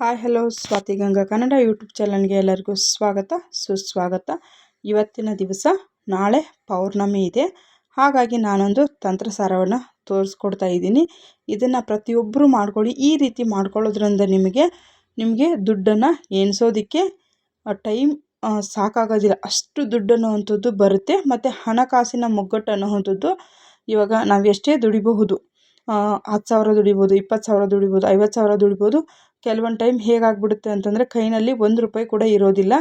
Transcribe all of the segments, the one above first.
Hi, hello, Swati Ganga Kannada YouTube ಚಾನಲ್ಗೆ ಎಲ್ಲರಿಗೂ ಸ್ವಾಗತ, ಸುಸ್ವಾಗತ. ಇವತ್ತಿನ ದಿವಸ ನಾಳೆ ಪೌರ್ಣಮಿ ಇದೆ. ಹಾಗಾಗಿ ನಾನೊಂದು ತಂತ್ರಸಾರವನ್ನು ತೋರಿಸ್ಕೊಡ್ತಾ ಇದ್ದೀನಿ. ಇದನ್ನು ಪ್ರತಿಯೊಬ್ಬರು ಮಾಡ್ಕೊಳ್ಳಿ. ಈ ರೀತಿ ಮಾಡ್ಕೊಳ್ಳೋದ್ರಿಂದ ನಿಮಗೆ ನಿಮಗೆ ದುಡ್ಡನ್ನು ಎಣಿಸೋದಕ್ಕೆ ಟೈಮ್ ಸಾಕಾಗೋದಿಲ್ಲ. ಅಷ್ಟು ದುಡ್ಡು ಅನ್ನುವಂಥದ್ದು ಬರುತ್ತೆ. ಮತ್ತು ಹಣಕಾಸಿನ ಮುಗ್ಗಟ್ಟು ಅನ್ನೋವಂಥದ್ದು ಇವಾಗ ನಾವು ಎಷ್ಟೇ ದುಡಿಬಹುದು ಹತ್ತು ಸಾವಿರ ದುಡಿಬೋದು ಇಪ್ಪತ್ತು ಸಾವಿರ ದುಡಿಬೋದು ಐವತ್ತು ಸಾವಿರ ದುಡಿಬೋದು ಕೆಲವೊಂದು ಟೈಮ್ ಹೇಗಾಗ್ಬಿಡುತ್ತೆ ಅಂತಂದರೆ ಕೈಯಲ್ಲಿ ಒಂದು ರೂಪಾಯಿ ಕೂಡ ಇರೋದಿಲ್ಲ.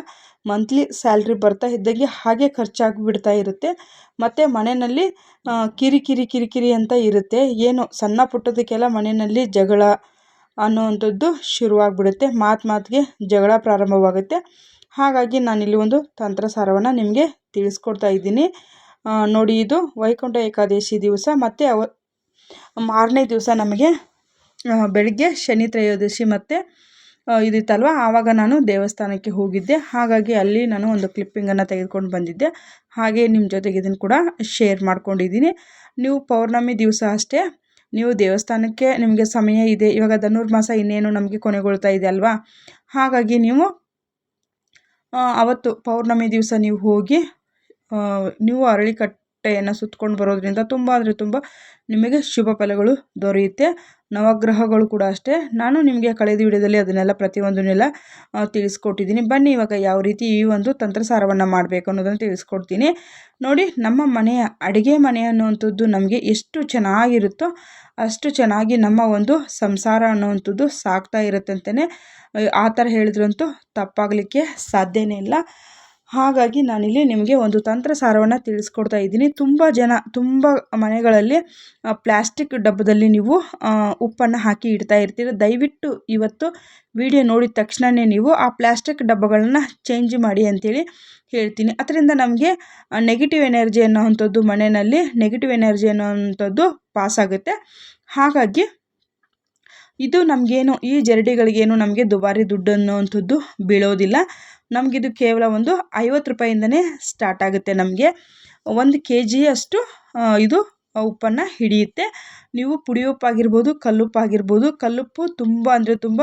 ಮಂತ್ಲಿ ಸ್ಯಾಲ್ರಿ ಬರ್ತಾ ಇದ್ದಂಗೆ ಹಾಗೆ ಖರ್ಚಾಗಿಬಿಡ್ತಾ ಇರುತ್ತೆ. ಮತ್ತು ಮನೆಯಲ್ಲಿ ಕಿರಿ ಕಿರಿ ಅಂತ ಇರುತ್ತೆ. ಏನು ಸಣ್ಣ ಪುಟ್ಟದಕ್ಕೆಲ್ಲ ಮನೆಯಲ್ಲಿ ಜಗಳ ಅನ್ನೋವಂಥದ್ದು ಶುರುವಾಗ್ಬಿಡುತ್ತೆ. ಮಾತು ಮಾತಿಗೆ ಜಗಳ ಪ್ರಾರಂಭವಾಗುತ್ತೆ. ಹಾಗಾಗಿ ನಾನಿಲ್ಲಿ ಒಂದು ತಂತ್ರಸಾರವನ್ನು ನಿಮಗೆ ತಿಳಿಸ್ಕೊಡ್ತಾ ಇದ್ದೀನಿ. ನೋಡಿ ಇದು ವೈಕುಂಠ ಏಕಾದಶಿ ದಿವಸ ಮತ್ತು ಅವ, ಮಾರನೇ ದಿವಸ ನಮಗೆ ಬೆಳಗ್ಗೆ ಶನಿ ತ್ರಯೋದಶಿ ಮತ್ತು ಇದಿತ್ತಲ್ವ? ಆವಾಗ ನಾನು ದೇವಸ್ಥಾನಕ್ಕೆ ಹೋಗಿದ್ದೆ. ಹಾಗಾಗಿ ಅಲ್ಲಿ ನಾನು ಒಂದು ಕ್ಲಿಪ್ಪಿಂಗನ್ನು ತೆಗೆದುಕೊಂಡು ಬಂದಿದ್ದೆ. ಹಾಗೆ ನಿಮ್ಮ ಜೊತೆಗೆ ಇದನ್ನು ಕೂಡ ಶೇರ್ ಮಾಡ್ಕೊಂಡಿದ್ದೀನಿ. ನೀವು ಪೌರ್ಣಮಿ ದಿವಸ ಅಷ್ಟೇ, ನೀವು ದೇವಸ್ಥಾನಕ್ಕೆ ನಿಮಗೆ ಸಮಯ ಇದೆ. ಇವಾಗ ಧನುರ್ಮಾಸ ಇನ್ನೇನು ನಮಗೆ ಕೊನೆಗೊಳ್ತಾ ಇದೆ ಅಲ್ವಾ? ಹಾಗಾಗಿ ನೀವು ಅವತ್ತು ಪೌರ್ಣಮಿ ದಿವಸ ನೀವು ಹೋಗಿ ನೀವು ಅರಳಿಕಟ್ಟೆಯನ್ನು ಸುತ್ಕೊಂಡು ಬರೋದ್ರಿಂದ ತುಂಬ ಅಂದರೆ ತುಂಬ ನಿಮಗೆ ಶುಭ ಫಲಗಳು ದೊರೆಯುತ್ತೆ. ನವಗ್ರಹಗಳು ಕೂಡ ಅಷ್ಟೇ. ನಾನು ನಿಮಗೆ ಕಳೆದ ವಿಡಿಯೋದಲ್ಲಿ ಅದನ್ನೆಲ್ಲ ಪ್ರತಿಯೊಂದನ್ನೆಲ್ಲ ತಿಳಿಸ್ಕೊಟ್ಟಿದ್ದೀನಿ. ಬನ್ನಿ ಇವಾಗ ಯಾವ ರೀತಿ ಈ ಒಂದು ತಂತ್ರಸಾರವನ್ನು ಮಾಡಬೇಕು ಅನ್ನೋದನ್ನು ತಿಳಿಸ್ಕೊಡ್ತೀನಿ. ನೋಡಿ, ನಮ್ಮ ಮನೆಯ ಅಡುಗೆ ಮನೆ ಅನ್ನುವಂಥದ್ದು ನಮಗೆ ಎಷ್ಟು ಚೆನ್ನಾಗಿರುತ್ತೋ ಅಷ್ಟು ಚೆನ್ನಾಗಿ ನಮ್ಮ ಒಂದು ಸಂಸಾರ ಅನ್ನುವಂಥದ್ದು ಸಾಕ್ತಾ ಇರುತ್ತೆ ಅಂತಲೇ ಆ ಥರ ಹೇಳಿದ್ರಂತೂ ತಪ್ಪಾಗಲಿಕ್ಕೆ ಸಾಧ್ಯನೇ ಇಲ್ಲ. ಹಾಗಾಗಿ ನಾನಿಲ್ಲಿ ನಿಮಗೆ ಒಂದು ತಂತ್ರ ಸಾರವನ್ನು ತಿಳಿಸ್ಕೊಡ್ತಾ ಇದ್ದೀನಿ. ತುಂಬ ಜನ, ತುಂಬ ಮನೆಗಳಲ್ಲಿ ಪ್ಲ್ಯಾಸ್ಟಿಕ್ ಡಬ್ಬದಲ್ಲಿ ನೀವು ಉಪ್ಪನ್ನು ಹಾಕಿ ಇಡ್ತಾ ಇರ್ತೀರ. ದಯವಿಟ್ಟು ಇವತ್ತು ವಿಡಿಯೋ ನೋಡಿದ ತಕ್ಷಣವೇ ನೀವು ಆ ಪ್ಲ್ಯಾಸ್ಟಿಕ್ ಡಬ್ಬಗಳನ್ನು ಚೇಂಜ್ ಮಾಡಿ ಅಂತೇಳಿ ಹೇಳ್ತೀನಿ. ಅದರಿಂದ ನಮಗೆ ನೆಗೆಟಿವ್ ಎನರ್ಜಿ ಅನ್ನೋವಂಥದ್ದು ಮನೆಯಲ್ಲಿ ನೆಗೆಟಿವ್ ಎನರ್ಜಿ ಅನ್ನೋವಂಥದ್ದು ಪಾಸಾಗುತ್ತೆ ಹಾಗಾಗಿ, ಇದು ನಮಗೇನು, ಈ ಜರಡಿಗಳಿಗೇನು ನಮಗೆ ದುಬಾರಿ ದುಡ್ಡು ಅನ್ನೋವಂಥದ್ದು ಬೀಳೋದಿಲ್ಲ. ನಮಗಿದು ಕೇವಲ ಒಂದು ಐವತ್ತು ರೂಪಾಯಿಂದನೇ ಸ್ಟಾರ್ಟ್ ಆಗುತ್ತೆ ನಮಗೆ. ಒಂದು ಕೆ ಜಿಯಷ್ಟು ಇದು ಉಪ್ಪನ್ನು ಹಿಡಿಯುತ್ತೆ. ನೀವು ಪುಡಿ ಉಪ್ಪಾಗಿರ್ಬೋದು ಕಲ್ಲುಪ್ಪಾಗಿರ್ಬೋದು ಕಲ್ಲುಪ್ಪು ತುಂಬ ಅಂದರೆ ತುಂಬ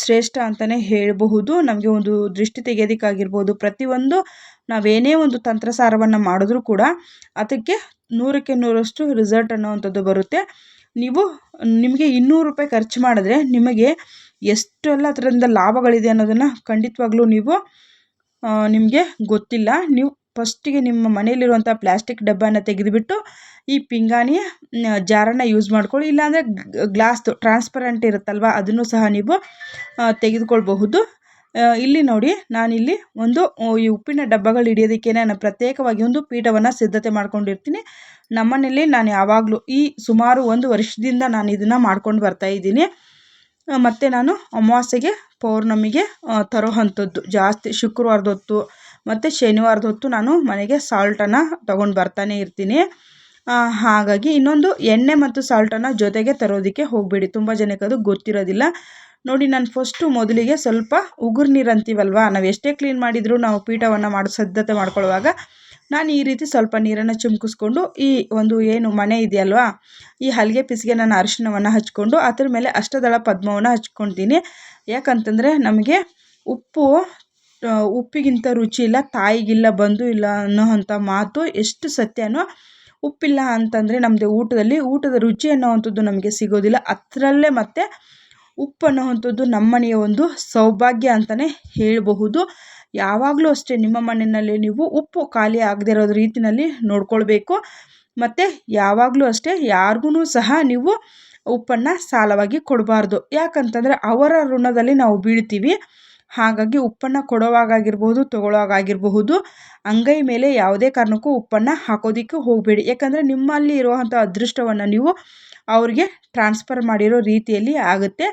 ಶ್ರೇಷ್ಠ ಅಂತಲೇ ಹೇಳಬಹುದು. ನಮಗೆ ಒಂದು ದೃಷ್ಟಿ ತೆಗೆಯೋದಕ್ಕಾಗಿರ್ಬೋದು. ಪ್ರತಿಯೊಂದು ನಾವೇನೇ ಒಂದು ತಂತ್ರಸಾರವನ್ನು ಮಾಡಿದ್ರೂ ಕೂಡ ಅದಕ್ಕೆ ನೂರಕ್ಕೆ ನೂರಷ್ಟು ರಿಸಲ್ಟ್ ಅನ್ನೋವಂಥದ್ದು ಬರುತ್ತೆ. ನೀವು ನಿಮಗೆ ಇನ್ನೂರು ರೂಪಾಯಿ ಖರ್ಚು ಮಾಡಿದ್ರೆ ನಿಮಗೆ ಎಷ್ಟೆಲ್ಲ ಅದರಿಂದ ಲಾಭಗಳಿದೆ ಅನ್ನೋದನ್ನು ಖಂಡಿತವಾಗ್ಲೂ ನೀವು ನಿಮಗೆ ಗೊತ್ತಿಲ್ಲ. ನೀವು ಫಸ್ಟಿಗೆ ನಿಮ್ಮ ಮನೆಯಲ್ಲಿರುವಂಥ ಪ್ಲ್ಯಾಸ್ಟಿಕ್ ಡಬ್ಬನ ತೆಗೆದುಬಿಟ್ಟು ಈ ಪಿಂಗಾಣಿ ಜಾರನ್ನು ಯೂಸ್ ಮಾಡ್ಕೊಳ್ಳಿ. ಇಲ್ಲಾಂದರೆ ಗ್ಲಾಸ್ದು ಟ್ರಾನ್ಸ್ಪರೆಂಟ್ ಇರುತ್ತಲ್ವ, ಅದನ್ನು ಸಹ ನೀವು ತೆಗೆದುಕೊಳ್ಬಹುದು. ಇಲ್ಲಿ ನೋಡಿ, ನಾನಿಲ್ಲಿ ಒಂದು ಈ ಉಪ್ಪಿನ ಡಬ್ಬಗಳು ಹಿಡಿಯೋದಕ್ಕೆ ನಾನು ಪ್ರತ್ಯೇಕವಾಗಿ ಒಂದು ಪೀಠವನ್ನು ಸಿದ್ಧತೆ ಮಾಡ್ಕೊಂಡಿರ್ತೀನಿ. ನಮ್ಮನೇಲಿ ನಾನು ಯಾವಾಗಲೂ ಈ ಸುಮಾರು ಒಂದು ವರ್ಷದಿಂದ ನಾನು ಇದನ್ನು ಮಾಡ್ಕೊಂಡು ಬರ್ತಾಯಿದ್ದೀನಿ ಮತ್ತು ನಾನು ಅಮಾವಾಸ್ಯೆಗೆ ಪೌರ್ಣಮಿಗೆ ತರೋ ಅಂಥದ್ದು. ಜಾಸ್ತಿ ಶುಕ್ರವಾರದ ಹೊತ್ತು, ಮತ್ತು ಶನಿವಾರದ ಹೊತ್ತು ನಾನು ಮನೆಗೆ ಸಾಲ್ಟನ್ನು ತೊಗೊಂಡು ಬರ್ತಾನೆ ಇರ್ತೀನಿ. ಹಾಗಾಗಿ ಇನ್ನೊಂದು ಎಣ್ಣೆ ಮತ್ತು ಸಾಲ್ಟನ್ನು ಜೊತೆಗೆ ತರೋದಕ್ಕೆ ಹೋಗಬೇಡಿ. ತುಂಬ ಜನಕ್ಕೆ ಅದು ಗೊತ್ತಿರೋದಿಲ್ಲ. ನೋಡಿ, ನಾನು ಫಸ್ಟು ಮೊದಲಿಗೆ ಸ್ವಲ್ಪ ಉಗುರು ನೀರು ಅಂತೀವಲ್ವ? ನಾವು ಎಷ್ಟೇ ಕ್ಲೀನ್ ಮಾಡಿದರೂ ನಾವು ಪೀಠವನ್ನು ಮಾಡೋ, ಸಿದ್ಧತೆ ಮಾಡ್ಕೊಳ್ಳುವಾಗ ನಾನು ಈ ರೀತಿ ಸ್ವಲ್ಪ ನೀರನ್ನು ಚಿಮ್ಕಿಸ್ಕೊಂಡು ಈ ಒಂದು ಏನು ಮನೆ ಇದೆಯಲ್ವಾ, ಈ ಹಲಿಗೆ ಪಿಸಿಗೆ ನಾನು ಅರಿಶಿನವನ್ನು ಹಚ್ಕೊಂಡು ಅದ್ರ ಮೇಲೆ ಅಷ್ಟದಳ ಪದ್ಮವನ್ನು ಹಚ್ಕೊತೀನಿ. ಯಾಕಂತಂದರೆ ನಮಗೆ ಉಪ್ಪು ಉಪ್ಪಿಗಿಂತ ರುಚಿ ಇಲ್ಲ, ತಾಯಿಗಿಲ್ಲ ಬಂದು ಇಲ್ಲ ಅನ್ನೋ ಅಂಥ ಮಾತು ಎಷ್ಟು ಸತ್ಯನೋ, ಉಪ್ಪಿಲ್ಲ ಅಂತಂದರೆ ನಮ್ಮದು ಊಟದಲ್ಲಿ ಊಟದ ರುಚಿ ಅನ್ನೋವಂಥದ್ದು ನಮಗೆ ಸಿಗೋದಿಲ್ಲ. ಅದರಲ್ಲೇ ಮತ್ತು ಉಪ್ಪು ನಮ್ಮ ನಮ್ಮನೆಯ ಒಂದು ಸೌಭಾಗ್ಯ ಅಂತಲೇ ಹೇಳಬಹುದು. ಯಾವಾಗಲೂ ಅಷ್ಟೇ ನಿಮ್ಮ ಮನೆಯಲ್ಲಿ ನೀವು ಉಪ್ಪು ಖಾಲಿ ಆಗದೇ ಇರೋ ರೀತಿಯಲ್ಲಿ ನೋಡ್ಕೊಳ್ಬೇಕು. ಮತ್ತು ಯಾವಾಗಲೂ ಅಷ್ಟೇ ಯಾರಿಗೂ ಸಹ ನೀವು ಉಪ್ಪನ್ನು ಸಾಲವಾಗಿ ಕೊಡಬಾರ್ದು. ಯಾಕಂತಂದರೆ ಅವರ ಋಣದಲ್ಲಿ ನಾವು ಬೀಳ್ತೀವಿ. ಹಾಗಾಗಿ ಉಪ್ಪನ್ನು ಕೊಡುವಾಗಾಗಿರ್ಬೋದು ತೊಗೊಳ್ಳೋವಾಗಿರಬಹುದು ಅಂಗೈ ಮೇಲೆ ಯಾವುದೇ ಕಾರಣಕ್ಕೂ ಉಪ್ಪನ್ನು ಹಾಕೋದಕ್ಕೆ ಹೋಗಬೇಡಿ. ಯಾಕಂದರೆ ನಿಮ್ಮಲ್ಲಿ ಇರುವಂಥ ಅದೃಷ್ಟವನ್ನು ನೀವು ಅವ್ರಿಗೆ ಟ್ರಾನ್ಸ್ಫರ್ ಮಾಡಿರೋ ರೀತಿಯಲ್ಲಿ ಆಗುತ್ತೆ.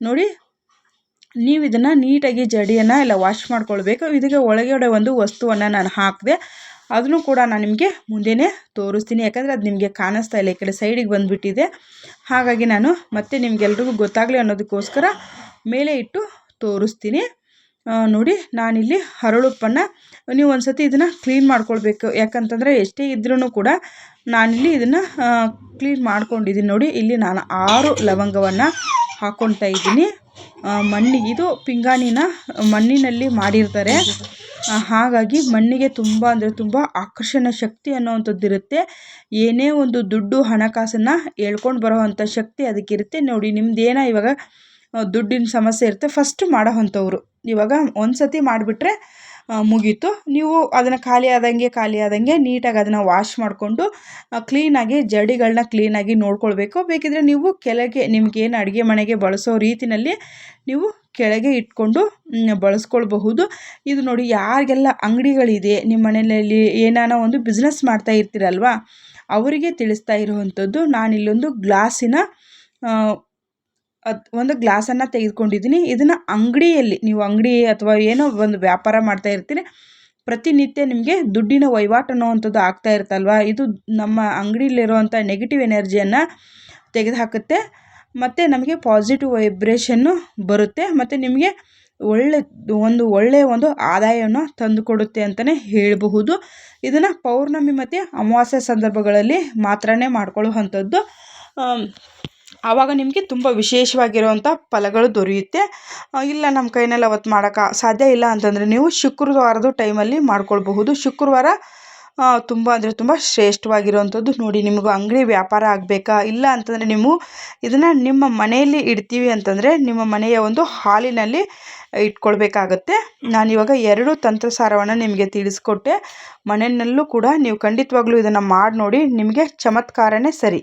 ನೋಡಿ, ನೀವು ಇದನ್ನು ನೀಟಾಗಿ ಜಡಿಯನ್ನು ಎಲ್ಲ ವಾಶ್ ಮಾಡ್ಕೊಳ್ಬೇಕು. ಇದಕ್ಕೆ ಒಳಗಡೆ ಒಂದು ವಸ್ತುವನ್ನು ನಾನು ಹಾಕಿದೆ, ಅದನ್ನು ಕೂಡ ನಾನು ನಿಮಗೆ ಮುಂದೆನೇ ತೋರಿಸ್ತೀನಿ. ಯಾಕಂದರೆ ಅದು ನಿಮಗೆ ಕಾಣಿಸ್ತಾ ಇಲ್ಲ, ಈ ಕಡೆ ಸೈಡಿಗೆ ಬಂದುಬಿಟ್ಟಿದೆ. ಹಾಗಾಗಿ ನಾನು ಮತ್ತೆ ನಿಮಗೆಲ್ರಿಗೂ ಗೊತ್ತಾಗಲಿ ಅನ್ನೋದಕ್ಕೋಸ್ಕರ ಮೇಲೆ ಇಟ್ಟು ತೋರಿಸ್ತೀನಿ. ನೋಡಿ ನಾನಿಲ್ಲಿ ಹರಳುಪ್ಪನ್ನು ನೀವು ಒಂದು ಸತಿ ಇದನ್ನು ಕ್ಲೀನ್ ಮಾಡ್ಕೊಳ್ಬೇಕು. ಯಾಕಂತಂದರೆ ಎಷ್ಟೇ ಇದ್ರೂ ಕೂಡ ನಾನಿಲ್ಲಿ ಇದನ್ನು ಕ್ಲೀನ್ ಮಾಡ್ಕೊಂಡಿದ್ದೀನಿ. ನೋಡಿ ಇಲ್ಲಿ ನಾನು ಆರು ಲವಂಗವನ್ನು ಹಾಕ್ಕೊಳ್ತಾ ಇದ್ದೀನಿ. ಮಣ್ಣಿಗೆ ಇದು ಪಿಂಗಾಣಿನ ಮಣ್ಣಿನಲ್ಲಿ ಮಾಡಿರ್ತಾರೆ. ಹಾಗಾಗಿ ಮಣ್ಣಿಗೆ ತುಂಬ ಅಂದರೆ ತುಂಬ ಆಕರ್ಷಣ ಶಕ್ತಿ ಅನ್ನೋವಂಥದ್ದು ಇರುತ್ತೆ. ಏನೇ ಒಂದು ದುಡ್ಡು ಹಣಕಾಸನ್ನು ಹೇಳ್ಕೊಂಡು ಬರೋವಂಥ ಶಕ್ತಿ ಅದಕ್ಕಿರುತ್ತೆ ನೋಡಿ ನಿಮ್ದೇನ ಇವಾಗ ಆ, ದುಡ್ಡಿನ ಸಮಸ್ಯೆ ಇರುತ್ತೆ. ಫಸ್ಟ್ ಮಾಡೋ ಅಂಥವ್ರು ಇವಾಗ ಒಂದು ಸತಿ ಮಾಡಿಬಿಟ್ರೆ ಮುಗೀತು. ನೀವು ಅದನ್ನು ಖಾಲಿ ಆದಂಗೆ ಖಾಲಿ ಆದಂಗೆ ನೀಟಾಗಿ ಅದನ್ನು ವಾಶ್ ಮಾಡಿಕೊಂಡು ಕ್ಲೀನಾಗಿ ಜಡಿಗಳನ್ನ ಕ್ಲೀನಾಗಿ ನೋಡ್ಕೊಳ್ಬೇಕು. ಬೇಕಿದ್ರೆ ನೀವು ಕೆಳಗೆ ನಿಮಗೇನು ಅಡುಗೆ ಮನೆಗೆ ಬಳಸೋ ರೀತಿಯಲ್ಲಿ ನೀವು ಕೆಳಗೆ ಇಟ್ಕೊಂಡು ಬಳಸ್ಕೊಳ್ಬಹುದು. ಇದು ನೋಡಿ, ಯಾರಿಗೆಲ್ಲ ಅಂಗಡಿಗಳಿದೆ ನಿಮ್ಮ ಮನೆಯಲ್ಲಿ ಏನಾನ ಒಂದು ಬಿಸ್ನೆಸ್ ಮಾಡ್ತಾ ಇರ್ತೀರಲ್ವಾ, ಅವರಿಗೆ ತಿಳಿಸ್ತಾ ಇರುವಂಥದ್ದು ನಾನಿಲ್ಲೊಂದು ಗ್ಲಾಸಿನ ಒಂದು ಗ್ಲಾಸನ್ನು ತೆಗೆದುಕೊಂಡಿದ್ದೀನಿ. ಇದನ್ನು ಅಂಗಡಿಯಲ್ಲಿ ನೀವು ಅಂಗಡಿ ಅಥವಾ ಏನೋ ಒಂದು ವ್ಯಾಪಾರ ಮಾಡ್ತಾ ಇರ್ತೀರಿ ಪ್ರತಿನಿತ್ಯ ನಿಮಗೆ ದುಡ್ಡಿನ ವಹಿವಾಟು ಅನ್ನುವಂಥದ್ದು ಆಗ್ತಾ ಇರುತ್ತಲ್ವ? ಇದು ನಮ್ಮ ಅಂಗಡಿಯಲ್ಲಿರುವಂಥ ನೆಗೆಟಿವ್ ಎನರ್ಜಿಯನ್ನು ತೆಗೆದುಹಾಕುತ್ತೆ. ಮತ್ತು ನಮಗೆ ಪಾಸಿಟಿವ್ ವೈಬ್ರೇಷನ್ನು ಬರುತ್ತೆ. ಮತ್ತು ನಿಮಗೆ ಒಳ್ಳೆ, ಒಂದು ಒಳ್ಳೆಯ ಒಂದು ಆದಾಯವನ್ನು ತಂದುಕೊಡುತ್ತೆ ಅಂತಲೇ ಹೇಳಬಹುದು. ಇದನ್ನು ಪೌರ್ಣಮಿ ಮತ್ತು ಅಮಾವಾಸ್ಯೆ ಸಂದರ್ಭಗಳಲ್ಲಿ ಮಾತ್ರನೇ ಮಾಡ್ಕೊಳ್ಳುವಂಥದ್ದು. ಆವಾಗ ನಿಮಗೆ ತುಂಬ ವಿಶೇಷವಾಗಿರುವಂಥ ಫಲಗಳು ದೊರೆಯುತ್ತೆ. ಇಲ್ಲ ನಮ್ಮ ಕೈನಲ್ಲಿ ಅವತ್ತು ಮಾಡೋಕ್ಕೆ ಸಾಧ್ಯ ಇಲ್ಲ ಅಂತಂದರೆ ನೀವು ಶುಕ್ರವಾರದ ಟೈಮಲ್ಲಿ ಮಾಡ್ಕೊಳ್ಬಹುದು. ಶುಕ್ರವಾರ ತುಂಬ ಅಂದರೆ ತುಂಬ ಶ್ರೇಷ್ಠವಾಗಿರುವಂಥದ್ದು ನೋಡಿ, ನಿಮಗೂ ಅಂಗಡಿ ವ್ಯಾಪಾರ ಆಗಬೇಕಾ? ಇಲ್ಲ ಅಂತಂದರೆ ನೀವು ಇದನ್ನು ನಿಮ್ಮ ಮನೆಯಲ್ಲಿ ಇಡ್ತೀವಿ ಅಂತಂದರೆ ನಿಮ್ಮ ಮನೆಯ ಒಂದು ಹಾಲಿನಲ್ಲಿ ಇಟ್ಕೊಳ್ಬೇಕಾಗತ್ತೆ. ನಾನಿವಾಗ ಎರಡು ತಂತ್ರಸಾರವನ್ನು ನಿಮಗೆ ತಿಳಿಸ್ಕೊಟ್ಟೆ. ಮನೆಯಲ್ಲೂ ಕೂಡ ನೀವು ಖಂಡಿತವಾಗ್ಲೂ ಇದನ್ನು ಮಾಡಿ ನೋಡಿ, ನಿಮಗೆ ಚಮತ್ಕಾರನೇ ಸರಿ.